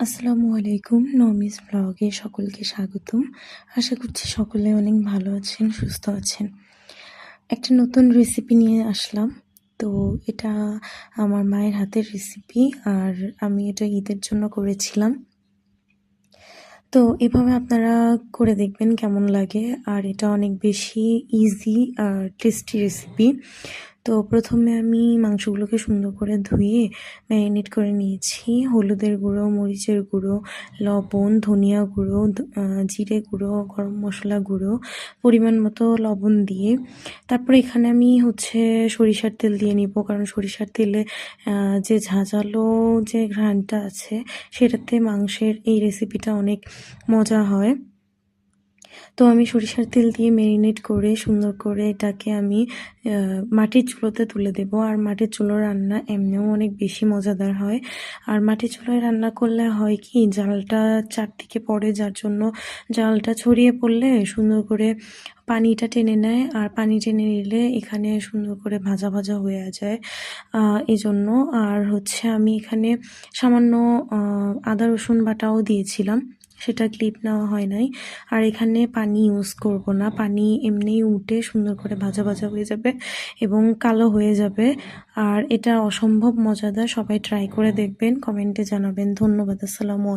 আসসালামু আলাইকুম, নমিস ব্লগে সকলকে স্বাগতম। আশা করছি সকলে অনেক ভালো আছেন, সুস্থ আছেন। একটা নতুন রেসিপি নিয়ে আসলাম। তো এটা আমার মায়ের হাতের রেসিপি আর আমি এটা ঈদের জন্য করেছিলাম। তো এভাবে আপনারা করে দেখবেন কেমন লাগে। আর এটা অনেক বেশি ইজি আর টেস্টি রেসিপি তো প্রথমে আমি মাংসগুলোকে সুন্দর করে ধুয়ে ম্যারিনেট করে নিয়েছি। হলুদের গুঁড়ো, মরিচের গুঁড়ো, লবণ, ধনিয়া গুঁড়ো জিরে গুঁড়ো, গরম মশলা গুঁড়ো, পরিমাণ মতো লবণ দিয়ে তারপরে এখানে আমি হচ্ছে সরিষার তেল দিয়ে নিব। কারণ সরিষার তেলে যে ঝাঁঝালো যে ঘ্রাণটা আছে সেটাতে মাংসের এই রেসিপিটা অনেক মজা হয়। তো আমি সরিষার তেল দিয়ে ম্যারিনেট করে সুন্দর করে এটাকে আমি মাটির চুলোতে তুলে দেব। আর মাটির চুলো রান্না এমনিও অনেক বেশি মজাদার হয়। আর মাটির চুলোয় রান্না করলে হয় কি, জালটা চারদিকে পড়ে যার জন্য জালটা ছড়িয়ে পড়লে সুন্দর করে পানিটা টেনে নেয়। আর পানি টেনে নিলে এখানে সুন্দর করে ভাজা ভাজা হয়ে যায়। এই জন্য আর হচ্ছে আমি এখানে সামান্য আদা রসুন বাটাও দিয়েছিলাম। সেটা ক্লিপ নেওয়া হয় নাই। আর এখানে পানি ইউজ করব না। পানি এমনিই উঠে সুন্দর করে ভাজা ভাজা হয়ে যাবে এবং কালো হয়ে যাবে। আর এটা অসম্ভব মজাদার, সবাই ট্রাই করে দেখবেন কমেন্টে জানাবেন। ধন্যবাদ, আসসালামু